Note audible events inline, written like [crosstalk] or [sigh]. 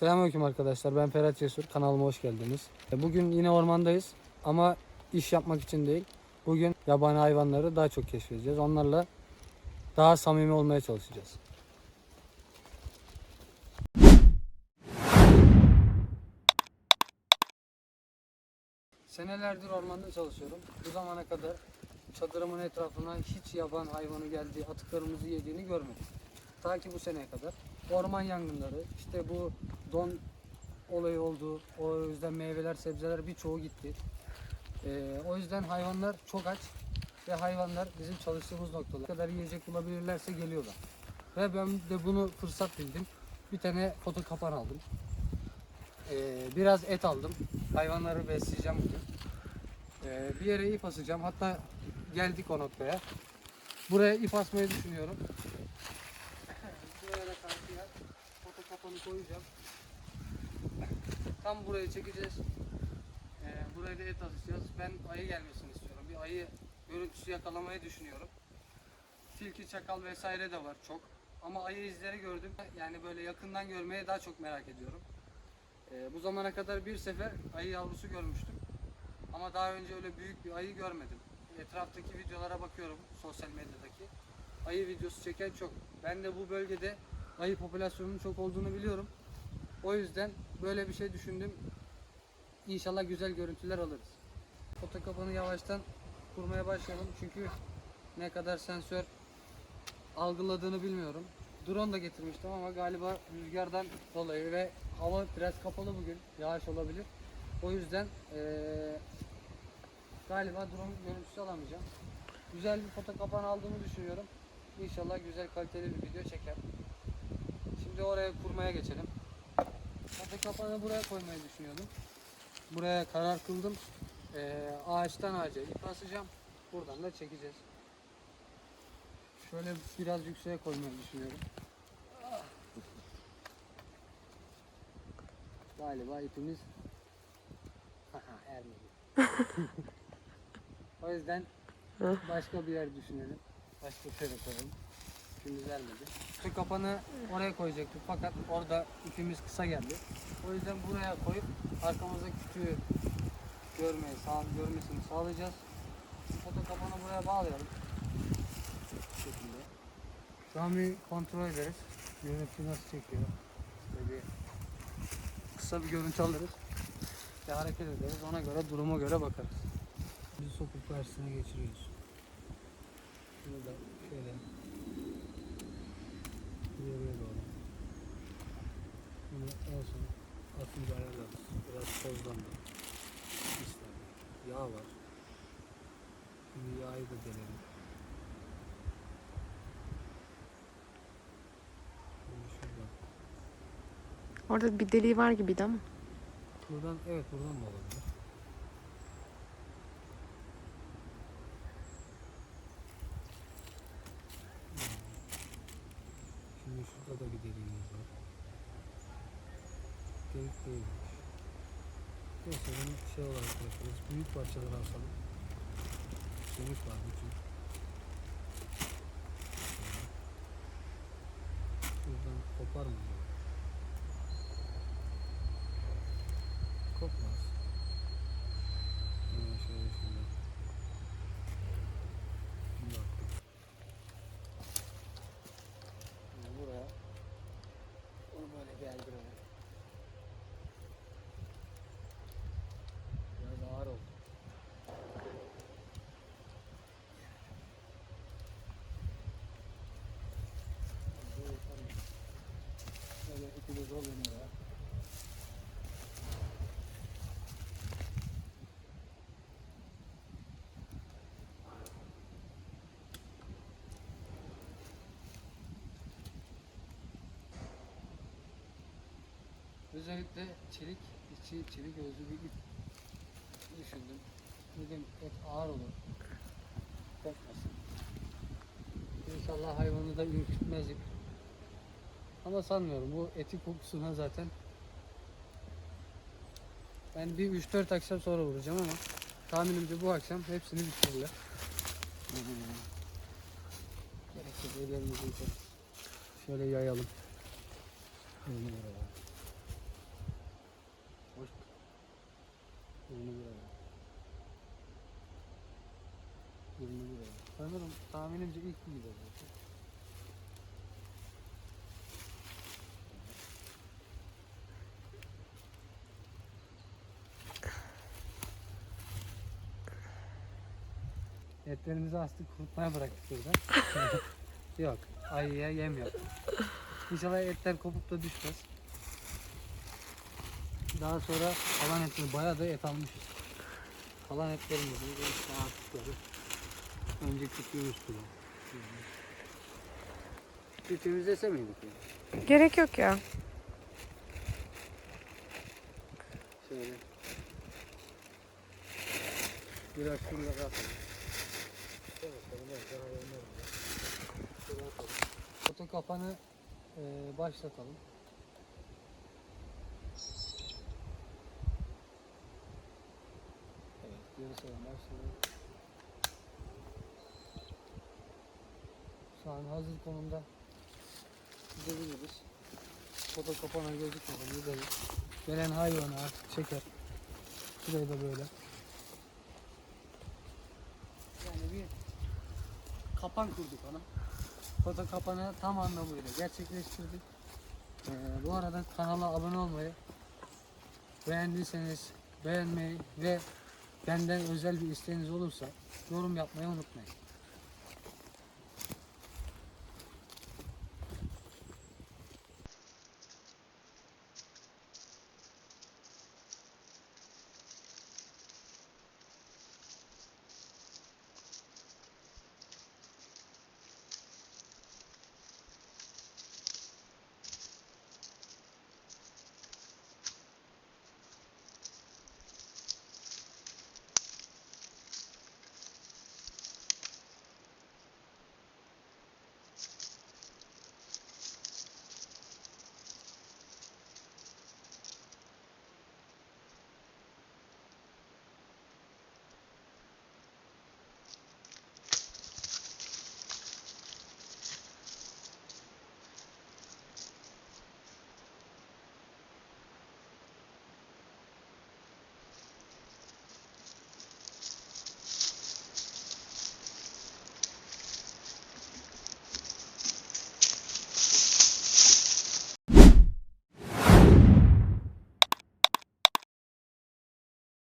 Selamünaleyküm arkadaşlar. Ben Ferhat Cesur. Kanalıma hoş geldiniz. E, Bugün yine ormandayız ama iş yapmak için değil. Bugün yabani hayvanları daha çok keşfedeceğiz. Onlarla daha samimi olmaya çalışacağız. Senelerdir ormanda çalışıyorum. Bu zamana kadar çadırımın etrafına hiç yaban hayvanı geldiği, atıklarımızı yediğini görmedim. Ta ki bu seneye kadar. Orman yangınları, işte bu don olayı oldu. O yüzden meyveler, sebzeler birçoğu gitti. Ee, o yüzden hayvanlar çok aç ve hayvanlar bizim çalıştığımız noktalar kadar yiyecek bulabilirlerse geliyorlar. Ve ben de bunu fırsat bildim. Bir tane foto kapan aldım. Ee, biraz et aldım. Hayvanları besleyeceğim bugün. Ee, bir yere ip asacağım. Hatta geldik o noktaya. Buraya ip asmayı düşünüyorum. Buraya da karşıya kapanı koyacağım. Tam buraya çekeceğiz. Ee, buraya da et asacağız. Ben ayı gelmesini istiyorum. Bir ayı görüntüsü yakalamayı düşünüyorum. Tilki, çakal vesaire de var çok. Ama ayı izleri gördüm. Yani böyle yakından görmeye daha çok merak ediyorum. Ee, bu zamana kadar bir sefer ayı yavrusu görmüştüm. Ama daha önce öyle büyük bir ayı görmedim. Etraftaki videolara bakıyorum sosyal medyadaki. Ayı videosu çeken çok. Ben de bu bölgede ayı popülasyonunun çok olduğunu biliyorum. O yüzden böyle bir şey düşündüm. İnşallah güzel görüntüler alırız. Foto kapanı yavaştan kurmaya başlayalım. Çünkü ne kadar sensör algıladığını bilmiyorum. Drone da getirmiştim ama galiba rüzgardan dolayı ve hava biraz kapalı bugün. Yağış olabilir. O yüzden eee, galiba drone görüntüsü alamayacağım. Güzel bir foto kapanı aldığımı düşünüyorum. İnşallah güzel kaliteli bir video çeker. Şimdi oraya kurmaya geçelim. Foto kapağını buraya koymayı düşünüyordum. Buraya karar kıldım. Ee, ağaçtan ağaca ip asacağım. Buradan da çekeceğiz. Şöyle biraz yükseğe koymayı düşünüyorum. Ah. Galiba ipimiz [laughs] ermedi. [laughs] o yüzden başka bir yer düşünelim. Başka bir yere koyalım. İpimiz ermedi. Şu kapanı oraya koyacaktık fakat orada ipimiz kısa geldi. O yüzden buraya koyup arkamızdaki kütüğü görmeyi, sağ, görmesini sağlayacağız. Foto kapanı buraya bağlayalım. Bu şekilde. Bir kontrol ederiz. Görüntü nasıl çekiyor. İşte bir kısa bir görüntü alırız. Bir hareket ederiz. Ona göre, duruma göre bakarız. Biz sokup karşısına geçiriyoruz. Şunu da şöyle atınca ayarlarız. Biraz tozlandı. İşte yağ var. Şimdi yağı da. Şimdi şuradan. Orada bir deliği var gibiydi ama. Buradan evet buradan da olabilir. Şimdi şurada da bir deliğimiz var. Delik değilmiş. Neyse bunu şey olarak bırakırız. Büyük parçalar alsalım. Delik var bütün. Şuradan kopar mı? acaba? Kopmaz. Hemen şöyle şöyle. Bak. Şimdi buraya onu böyle geldirelim. Biraz ağır oldu. Böyle yapalım. Böyle ipi de dolayın ya. Özellikle çelik, içi çelik özlü bir ip düşündüm. Dedim et ağır olur. Korkmasın. İnşallah hayvanı da ürkütmez ip. Ama sanmıyorum bu eti kokusuna zaten ben bir 3-4 akşam sonra vuracağım ama tahminimce bu akşam hepsini bitirirler. Gerekirse ellerimizi. Şöyle yayalım. Elini buraya. 20 liraya. 20 liraya. Sanırım tahminimce ilk mi gider zaten. Etlerimizi astık kurutmaya bıraktık burada. [laughs] Yok. Ayıya yem yok. İnşallah etler kopup da düşmez. Daha sonra kalan etleri bayağı da et almışız. Kalan etlerimizin böyle işte artıkları. Önceki suyumuz gibi. Bir temizlese miydik ya? Gerek yok ya. Şöyle. Biraz şurada daha atalım. Foto kapanı e, başlatalım. Geri sayım başladı. Şu an hazır konumda gidebiliriz. Foto kapana gözükmeden gidelim. Gelen hayvanı artık çeker. Şurayı da böyle. Yani bir kapan kurduk ona. Foto kapanı tam anlamıyla gerçekleştirdik. Ee, bu arada kanala abone olmayı, beğendiyseniz beğenmeyi ve benden özel bir isteğiniz olursa yorum yapmayı unutmayın.